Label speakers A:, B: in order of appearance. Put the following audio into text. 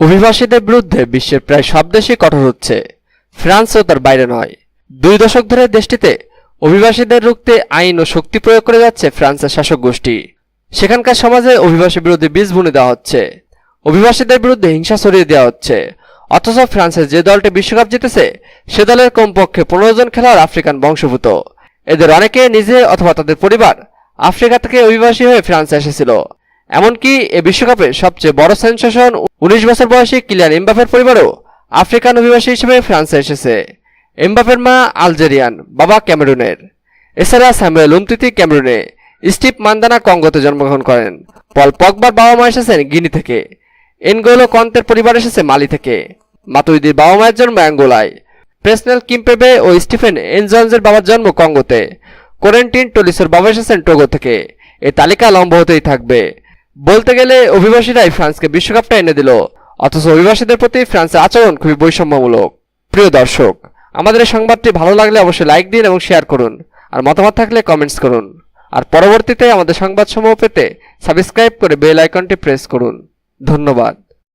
A: অভিবাসীদের বিরুদ্ধে বিশ্বের প্রায় সব দেশই কঠোর হচ্ছে। ফ্রান্সও তার বাইরে নয়। দুই দশক ধরে দেশটিতে অভিবাসীদের রুখতে আইন ও শক্তি প্রয়োগ করে যাচ্ছে ফ্রান্সের শাসক গোষ্ঠী। সেখানকার সমাজে অভিবাসী বিরোধী বীজ বুনে দেওয়া হচ্ছে। অভিবাসীদের বিরুদ্ধে হিংসা ছড়িয়ে দেওয়া হচ্ছে। অথচ ফ্রান্সের যে দলটি বিশ্বকাপ জিতেছে, সে দলের কমপক্ষে পনেরো জন খেলোয়াড় আফ্রিকান বংশভূত এদের অনেকে নিজে অথবা তাদের পরিবার আফ্রিকা থেকে অভিবাসী হয়ে ফ্রান্সে এসেছিল। এমনকি এ বিশ্বকাপে সবচেয়ে বড় সেন্সেশন উনিশ বছর বয়সী কিলিয়ান এমবাফের পরিবারও আফ্রিকান অভিবাসী হিসেবে ফ্রান্সে এসেছে। এমবাফের মা আলজেরিয়ান, বাবা ক্যামেরুনের। এছাড়া স্যামুয়েল উমতিতি ক্যামেরুনে স্টিভ মান্দানা কঙ্গোতে জন্মগ্রহণ করেন। পল পগবার বাবা মা এসেছেন গিনি থেকে। এনগোলো কন্তের পরিবার এসেছে মালি থেকে। মাতুইদির বাবা মায়ের জন্ম অ্যাঙ্গোলায়। প্রেসনেল কিম্পেবে ও স্টিফেন এনজনসের বাবার জন্ম কঙ্গোতে। কোরেন্টিন টলিসের বাবা এসেছেন টোগো থেকে। এ তালিকা লম্ব হতেই থাকবে। বলতে গেলে অভিবাসীরাই ফ্রান্সকে বিশ্বকাপটা এনে দিল। অথচ অভিবাসীদের প্রতি ফ্রান্সের আচরণ খুবই বৈষম্যমূলক। প্রিয় দর্শক, আমাদের এই সংবাদটি ভালো লাগলে অবশ্যই লাইক দিন এবং শেয়ার করুন। আর মতামত থাকলে কমেন্টস করুন। আর পরবর্তীতে আমাদের সংবাদ সংবাদসমূহ পেতে সাবস্ক্রাইব করে বেল আইকনটি প্রেস করুন। ধন্যবাদ।